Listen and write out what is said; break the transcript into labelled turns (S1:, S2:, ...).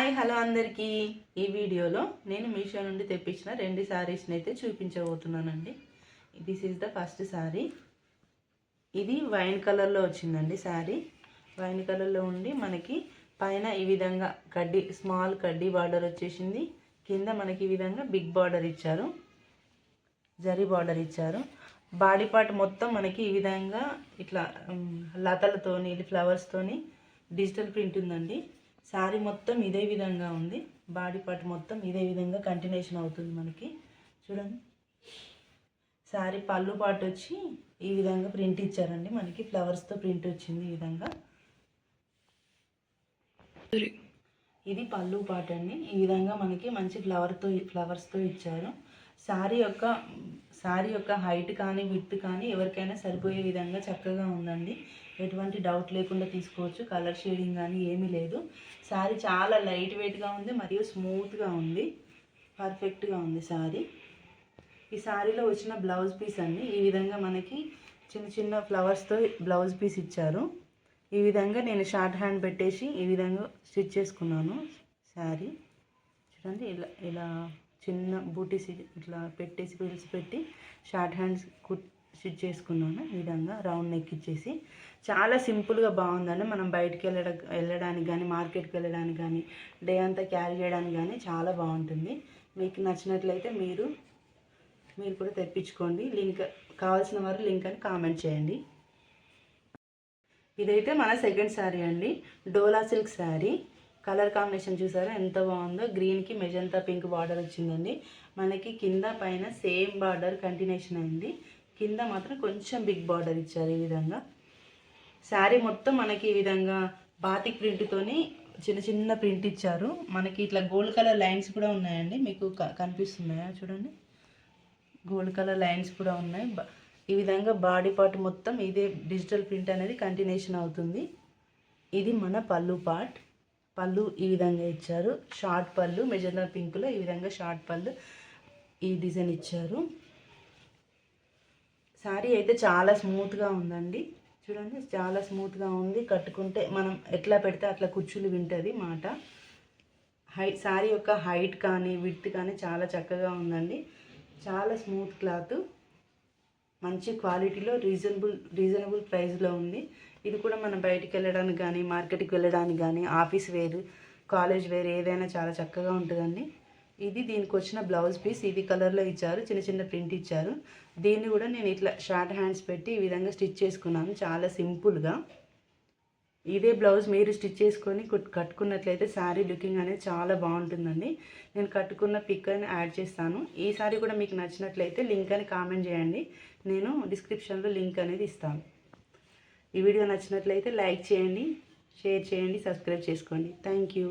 S1: Hi hello అందరికీ. ఈ వీడియోలో నేను మీషో నుండి తెప్పించిన రెండు శారీస్ని అయితే చూపించబోతున్నానండి. This is the first sari ఇది వైన్ కలర్లో వచ్చిందండి శారీ వైన్ కలర్లో ఉండి మనకి పైన ఈ విధంగా కడ్డీ స్మాల్ కడ్డీ బార్డర్ వచ్చేసింది. కింద మనకి ఈ విధంగా బిగ్ బార్డర్ ఇచ్చారు. జరీ బార్డర్ ఇచ్చారు. బాడీ పార్ట్ మొత్తం మనకి ఈ విధంగా ఇట్లా లతలతోని ఫ్లవర్స్తోని డిజిటల్ ప్రింట్ ఉందండి. శారీ మొత్తం ఇదే విధంగా ఉంది. బాడీ పార్ట్ మొత్తం ఇదే విధంగా కంటిన్యూషన్ అవుతుంది మనకి. చూడండి. శారీ పళ్ళు పాటు వచ్చి ఈ విధంగా ప్రింట్ ఇచ్చారండి. మనకి ఫ్లవర్స్తో ప్రింట్ వచ్చింది ఈ విధంగా. ఇది పళ్ళు పాట అండి. ఈ విధంగా మనకి మంచి ఫ్లవర్తో ఫ్లవర్స్తో ఇచ్చారు. శారీ యొక్క శారీ యొక్క హైట్ కానీ విత్ కానీ ఎవరికైనా సరిపోయే విధంగా చక్కగా ఉందండి. ఎటువంటి డౌట్ లేకుండా తీసుకోవచ్చు. కలర్ షేడింగ్ కానీ ఏమీ లేదు. శారీ చాలా లైట్ వెయిట్గా ఉంది మరియు స్మూత్గా ఉంది. పర్ఫెక్ట్గా ఉంది శారీ ఈ శారీలో వచ్చిన బ్లౌజ్ పీస్ అండి ఈ విధంగా మనకి చిన్న చిన్న ఫ్లవర్స్తో బ్లౌజ్ పీస్ ఇచ్చారు. ఈ విధంగా నేను షార్ట్ హ్యాండ్ పెట్టేసి ఈ విధంగా స్టిచ్ చేసుకున్నాను శారీ చూడండి ఇలా ఇలా చిన్న బూటీస్ ఇట్లా పెట్టేసి పిల్స్ పెట్టి షార్ట్ హ్యాండ్స్ కుట్ స్టిచ్ చేసుకున్నాను ఈ విధంగా రౌండ్ నెక్ ఇచ్చేసి చాలా సింపుల్గా బాగుందండి మనం బయటికి వెళ్ళడం వెళ్ళడానికి కానీ మార్కెట్కి వెళ్ళడానికి కానీ డే అంతా క్యారీ చేయడానికి కానీ చాలా బాగుంటుంది. మీకు నచ్చినట్లయితే మీరు మీరు కూడా తెప్పించుకోండి. లింక్ కావాల్సిన వారు లింక్ అని కామెంట్ చేయండి. ఇదైతే మన సెకండ్ శారీ అండి. Dola silk sari colour combination చూసారా? ఎంత బాగుందో. గ్రీన్కి మెజంతా పింక్ బార్డర్ వచ్చిందండి. మనకి కింద పైన సేమ్ బార్డర్ కంటిన్యూషన్ అయింది. కింద మాత్రం కొంచెం బిగ్ బార్డర్ ఇచ్చారు ఈ విధంగా. శారీ మొత్తం మనకి ఈ విధంగా బాతిక్ ప్రింట్తోని చిన్న చిన్న ప్రింట్ ఇచ్చారు. మనకి ఇట్లా గోల్డ్ కలర్ లైన్స్ కూడా ఉన్నాయండి. మీకు క- కనిపిస్తున్నాయా చూడండి. గోల్డ్ కలర్ లైన్స్ కూడా ఉన్నాయి. ఈ విధంగా బాడీ పార్ట్ మొత్తం ఇదే డిజిటల్ ప్రింట్ అనేది కంటిన్యూషన్ అవుతుంది. ఇది మన పళ్ళు పార్ట్. పళ్ళు ఈ విధంగా ఇచ్చారు. షార్ట్ పళ్ళు మెజర్నల్ పింక్లో ఈ విధంగా షార్ట్ పళ్ళు ఈ డిజైన్ ఇచ్చారు. శారీ అయితే చాలా స్మూత్గా ఉందండి. చూడండి చాలా స్మూత్గా ఉంది. కట్టుకుంటే మనం ఎట్లా పెడితే అట్లా కుచ్చులు వింటుంది మాట. హై శారీ యొక్క హైట్ కానీ విడ్త్ కానీ చాలా చక్కగా ఉందండి. చాలా స్మూత్ క్లాత్. మంచి క్వాలిటీలో రీజనబుల్ రీజనబుల్ ప్రైస్లో ఉంది. ఇది కూడా మనం బయటికి వెళ్ళడానికి కానీ మార్కెట్కి వెళ్ళడానికి కానీ ఆఫీస్ వేర్ కాలేజ్ వేర్ ఏదైనా చాలా చక్కగా ఉంటుందండి. ఇది దీనికి వచ్చిన బ్లౌజ్ పీస్ ఇది కలర్లో ఇచ్చారు చిన్న చిన్న ప్రింట్ ఇచ్చారు. దీన్ని కూడా నేను ఇట్లా షార్ట్ హ్యాండ్స్ పెట్టి ఈ విధంగా స్టిచ్ చేసుకున్నాను చాలా సింపుల్గా ఇదే బ్లౌజ్ మీరు స్టిచ్ చేసుకొని కట్టుకున్నట్లయితే శారీ లుకింగ్ అనేది చాలా బాగుంటుందండి. నేను కట్టుకున్న పిక్ అని యాడ్ చేస్తాను. ఈ శారీ కూడా మీకు నచ్చినట్లయితే లింక్ అని కామెంట్ చేయండి. నేను డిస్క్రిప్షన్లో లింక్ అనేది ఇస్తాను. ఈ వీడియో నచ్చినట్లయితే లైక్ చేయండి షేర్ చేయండి సబ్స్క్రైబ్ చేసుకోండి. Thank you